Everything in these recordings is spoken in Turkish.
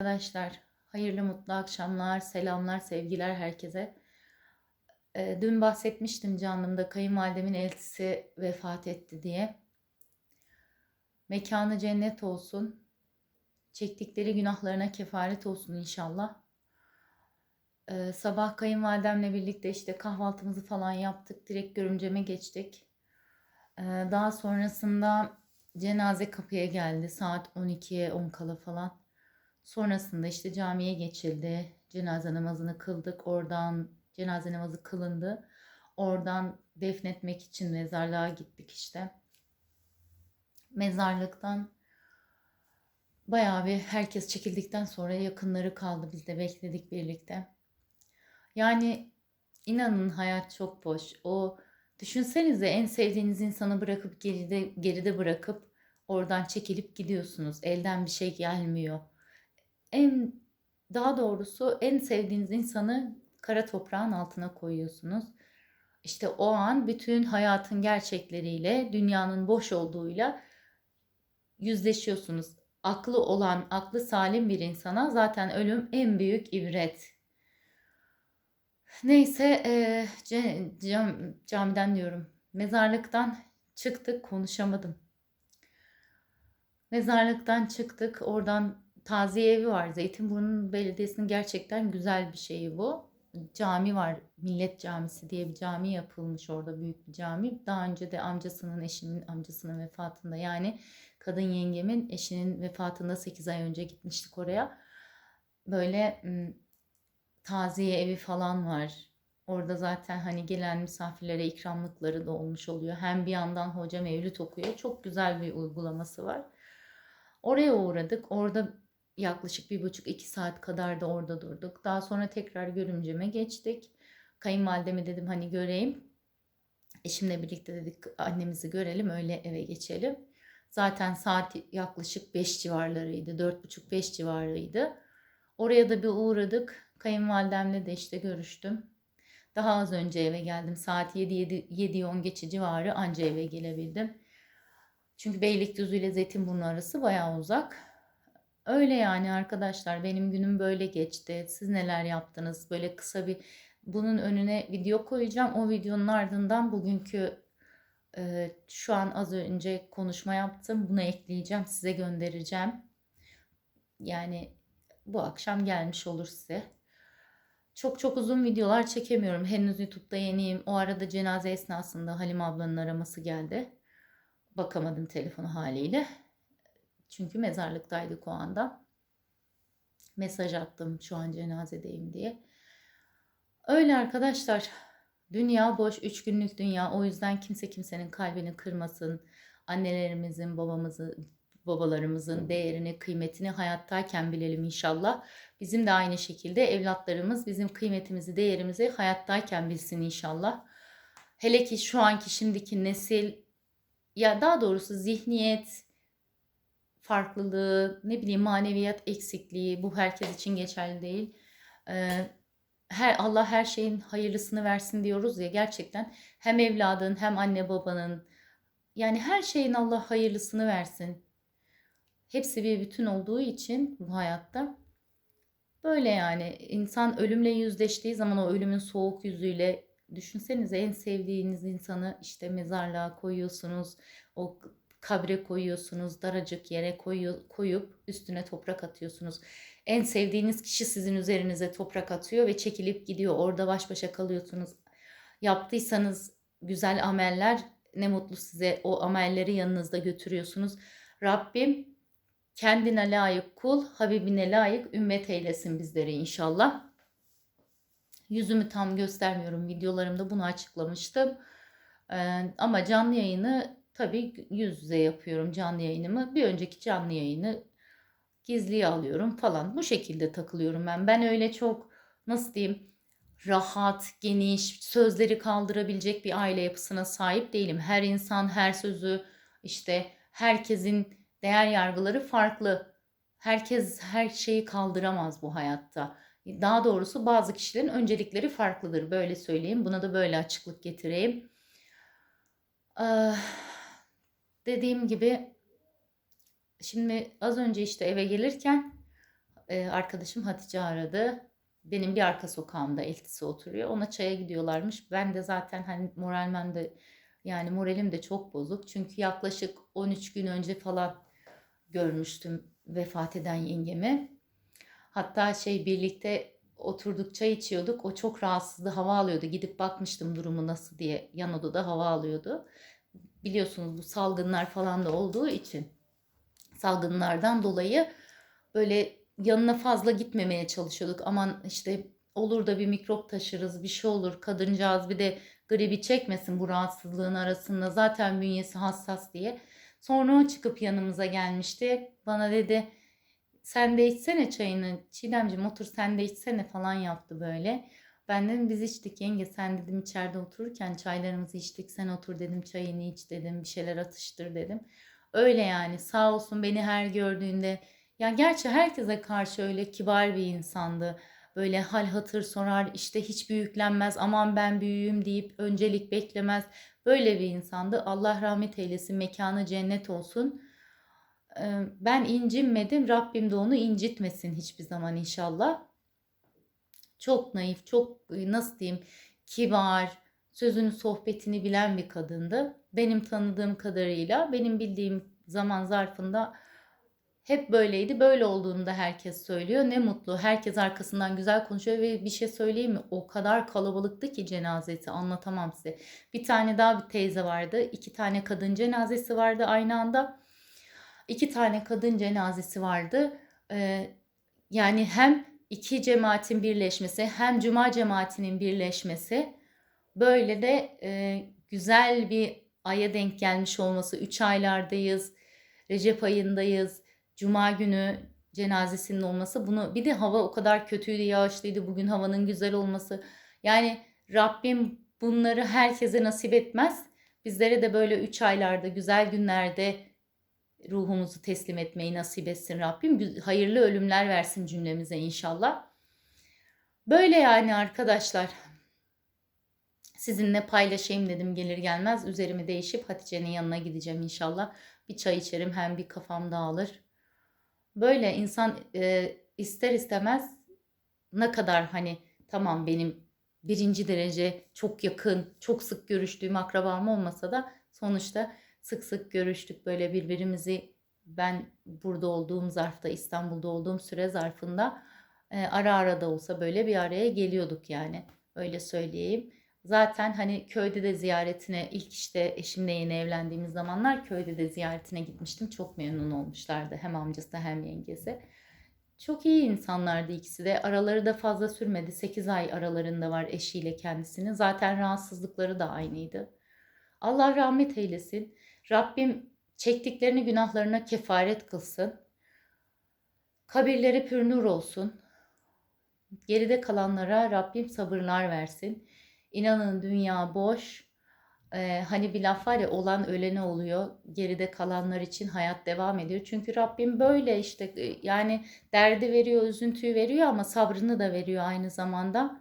Arkadaşlar hayırlı mutlu akşamlar, selamlar, sevgiler herkese. Ee, dün bahsetmiştim canlımda kayınvalidemin eltisi vefat etti diye. Mekanı cennet olsun. Çektikleri günahlarına kefaret olsun inşallah. Ee, sabah kayınvalidemle birlikte işte kahvaltımızı falan yaptık. Direkt görümceme geçtik. Ee, daha sonrasında cenaze kapıya geldi. Saat 12'ye 10 kala falan. Sonrasında işte camiye geçildi. Cenaze namazını kıldık. Oradan cenaze namazı kılındı. Oradan defnetmek için mezarlığa gittik işte. Mezarlıktan bayağı bir herkes çekildikten sonra yakınları kaldı. Biz de bekledik birlikte. Yani inanın hayat çok boş. O düşünsenize en sevdiğiniz insanı bırakıp geride geride bırakıp oradan çekilip gidiyorsunuz. Elden bir şey gelmiyor en daha doğrusu en sevdiğiniz insanı kara toprağın altına koyuyorsunuz. İşte o an bütün hayatın gerçekleriyle, dünyanın boş olduğuyla yüzleşiyorsunuz. Aklı olan, aklı salim bir insana zaten ölüm en büyük ibret. Neyse e, cam, camiden diyorum. Mezarlıktan çıktık konuşamadım. Mezarlıktan çıktık oradan taziye evi var. Zeytinburnu Belediyesi'nin gerçekten güzel bir şeyi bu. Cami var. Millet Camisi diye bir cami yapılmış orada büyük bir cami. Daha önce de amcasının eşinin amcasının vefatında yani kadın yengemin eşinin vefatında 8 ay önce gitmiştik oraya. Böyle taziye evi falan var. Orada zaten hani gelen misafirlere ikramlıkları da olmuş oluyor. Hem bir yandan hoca mevlüt okuyor. Çok güzel bir uygulaması var. Oraya uğradık. Orada yaklaşık bir buçuk iki saat kadar da orada durduk. Daha sonra tekrar görümceme geçtik. Kayınvalideme dedim hani göreyim. Eşimle birlikte dedik annemizi görelim öyle eve geçelim. Zaten saat yaklaşık 5 civarlarıydı. 4.30-5 civarıydı. Oraya da bir uğradık. Kayınvalidemle de işte görüştüm. Daha az önce eve geldim. Saat 7-10 geçe civarı anca eve gelebildim. Çünkü Beylikdüzü ile Zeytinburnu arası bayağı uzak. Öyle yani arkadaşlar benim günüm böyle geçti. Siz neler yaptınız? Böyle kısa bir bunun önüne video koyacağım. O videonun ardından bugünkü e, şu an az önce konuşma yaptım. Bunu ekleyeceğim. Size göndereceğim. Yani bu akşam gelmiş olur size. Çok çok uzun videolar çekemiyorum. Henüz YouTube'da yeniyim. O arada cenaze esnasında Halim ablanın araması geldi. Bakamadım telefonu haliyle. Çünkü mezarlıktaydık o anda. Mesaj attım şu an cenazedeyim diye. Öyle arkadaşlar. Dünya boş, üç günlük dünya. O yüzden kimse kimsenin kalbini kırmasın. Annelerimizin, babamızın, babalarımızın değerini, kıymetini hayattayken bilelim inşallah. Bizim de aynı şekilde evlatlarımız bizim kıymetimizi, değerimizi hayattayken bilsin inşallah. Hele ki şu anki şimdiki nesil ya daha doğrusu zihniyet, farklılığı, ne bileyim maneviyat eksikliği bu herkes için geçerli değil. Her Allah her şeyin hayırlısını versin diyoruz ya gerçekten hem evladın hem anne babanın yani her şeyin Allah hayırlısını versin. Hepsi bir bütün olduğu için bu hayatta böyle yani insan ölümle yüzleştiği zaman o ölümün soğuk yüzüyle düşünsenize en sevdiğiniz insanı işte mezarlığa koyuyorsunuz. O kabre koyuyorsunuz, daracık yere koyu, koyup üstüne toprak atıyorsunuz. En sevdiğiniz kişi sizin üzerinize toprak atıyor ve çekilip gidiyor. Orada baş başa kalıyorsunuz. Yaptıysanız güzel ameller ne mutlu size o amelleri yanınızda götürüyorsunuz. Rabbim kendine layık kul, Habibine layık ümmet eylesin bizleri inşallah. Yüzümü tam göstermiyorum. Videolarımda bunu açıklamıştım. Ee, ama canlı yayını Tabii yüz yüze yapıyorum canlı yayınımı. Bir önceki canlı yayını gizliye alıyorum falan. Bu şekilde takılıyorum ben. Ben öyle çok nasıl diyeyim rahat, geniş, sözleri kaldırabilecek bir aile yapısına sahip değilim. Her insan her sözü işte herkesin değer yargıları farklı. Herkes her şeyi kaldıramaz bu hayatta. Daha doğrusu bazı kişilerin öncelikleri farklıdır. Böyle söyleyeyim. Buna da böyle açıklık getireyim. Ee, dediğim gibi şimdi az önce işte eve gelirken Ee, arkadaşım Hatice aradı. Benim bir arka sokağımda eltisi oturuyor. Ona çaya gidiyorlarmış. Ben de zaten hani moralmen de yani moralim de çok bozuk. Çünkü yaklaşık 13 gün önce falan görmüştüm vefat eden yengemi. Hatta şey birlikte oturduk çay içiyorduk. O çok rahatsızdı, hava alıyordu. Gidip bakmıştım durumu nasıl diye. Yan odada hava alıyordu. Biliyorsunuz bu salgınlar falan da olduğu için salgınlardan dolayı böyle yanına fazla gitmemeye çalışıyorduk. Aman işte olur da bir mikrop taşırız, bir şey olur. Kadıncağız bir de gribi çekmesin bu rahatsızlığın arasında. Zaten bünyesi hassas diye. Sonra o çıkıp yanımıza gelmişti. Bana dedi sen de içsene çayını. Çiğdemciğim otur sen de içsene falan yaptı böyle. Ben dedim biz içtik yenge sen dedim içeride otururken çaylarımızı içtik sen otur dedim çayını iç dedim bir şeyler atıştır dedim. Öyle yani sağ olsun beni her gördüğünde ya gerçi herkese karşı öyle kibar bir insandı. Böyle hal hatır sorar işte hiç büyüklenmez aman ben büyüğüm deyip öncelik beklemez. Böyle bir insandı. Allah rahmet eylesin mekanı cennet olsun. Ben incinmedim. Rabbim de onu incitmesin hiçbir zaman inşallah. Çok naif, çok e, nasıl diyeyim, kibar, sözünü sohbetini bilen bir kadındı. Benim tanıdığım kadarıyla, benim bildiğim zaman zarfında hep böyleydi. Böyle olduğunu da herkes söylüyor. Ne mutlu. Herkes arkasından güzel konuşuyor ve bir şey söyleyeyim mi? O kadar kalabalıktı ki cenazesi anlatamam size. Bir tane daha bir teyze vardı. iki tane kadın cenazesi vardı aynı anda. İki tane kadın cenazesi vardı. Ee, yani hem iki cemaatin birleşmesi hem cuma cemaatinin birleşmesi böyle de e, güzel bir aya denk gelmiş olması. Üç aylardayız, Recep ayındayız, cuma günü cenazesinin olması. Bunu bir de hava o kadar kötüydü, yağışlıydı. Bugün havanın güzel olması. Yani Rabbim bunları herkese nasip etmez. Bizlere de böyle üç aylarda, güzel günlerde ruhumuzu teslim etmeyi nasip etsin Rabbim. Hayırlı ölümler versin cümlemize inşallah. Böyle yani arkadaşlar. Sizinle paylaşayım dedim gelir gelmez. Üzerimi değişip Hatice'nin yanına gideceğim inşallah. Bir çay içerim hem bir kafam dağılır. Böyle insan e, ister istemez ne kadar hani tamam benim birinci derece çok yakın, çok sık görüştüğüm akrabam olmasa da sonuçta sık sık görüştük böyle birbirimizi ben burada olduğum zarfta İstanbul'da olduğum süre zarfında e, ara ara da olsa böyle bir araya geliyorduk yani öyle söyleyeyim. Zaten hani köyde de ziyaretine ilk işte eşimle yeni evlendiğimiz zamanlar köyde de ziyaretine gitmiştim. Çok memnun olmuşlardı hem amcası da hem yengesi. Çok iyi insanlardı ikisi de. Araları da fazla sürmedi. 8 ay aralarında var eşiyle kendisinin. Zaten rahatsızlıkları da aynıydı. Allah rahmet eylesin. Rabbim çektiklerini günahlarına kefaret kılsın. Kabirleri pürnür olsun. Geride kalanlara Rabbim sabırlar versin. İnanın dünya boş. Ee, hani bir laf var ya olan ölene oluyor. Geride kalanlar için hayat devam ediyor. Çünkü Rabbim böyle işte e, yani derdi veriyor, üzüntüyü veriyor ama sabrını da veriyor aynı zamanda.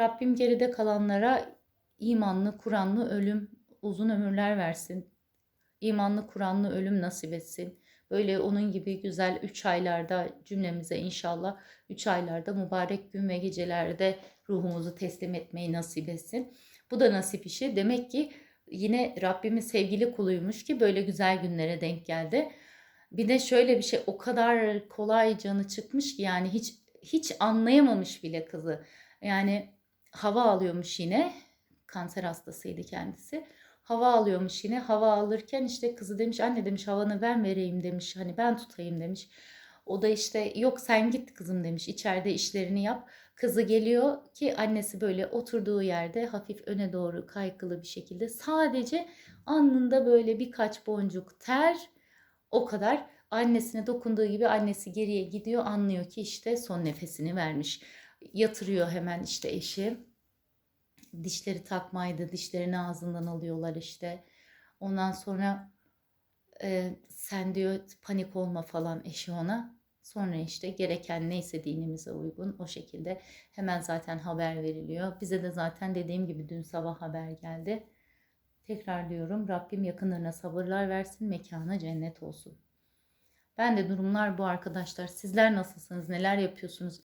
Rabbim geride kalanlara imanlı, Kur'anlı ölüm, uzun ömürler versin. İmanlı, Kur'anlı ölüm nasip etsin. Böyle onun gibi güzel 3 aylarda cümlemize inşallah 3 aylarda mübarek gün ve gecelerde ruhumuzu teslim etmeyi nasip etsin. Bu da nasip işi. Demek ki yine Rabbimin sevgili kuluymuş ki böyle güzel günlere denk geldi. Bir de şöyle bir şey o kadar kolay canı çıkmış ki yani hiç hiç anlayamamış bile kızı. Yani hava alıyormuş yine. Kanser hastasıydı kendisi. Hava alıyormuş yine. Hava alırken işte kızı demiş anne demiş havanı ben vereyim demiş. Hani ben tutayım demiş. O da işte yok sen git kızım demiş. İçeride işlerini yap. Kızı geliyor ki annesi böyle oturduğu yerde hafif öne doğru kaykılı bir şekilde sadece alnında böyle birkaç boncuk ter o kadar annesine dokunduğu gibi annesi geriye gidiyor anlıyor ki işte son nefesini vermiş. Yatırıyor hemen işte eşi. Dişleri takmaydı. Dişlerini ağzından alıyorlar işte. Ondan sonra e, sen diyor panik olma falan eşi ona. Sonra işte gereken neyse dinimize uygun o şekilde hemen zaten haber veriliyor. Bize de zaten dediğim gibi dün sabah haber geldi. Tekrar diyorum Rabbim yakınlarına sabırlar versin, mekana cennet olsun. Ben de durumlar bu arkadaşlar. Sizler nasılsınız? Neler yapıyorsunuz?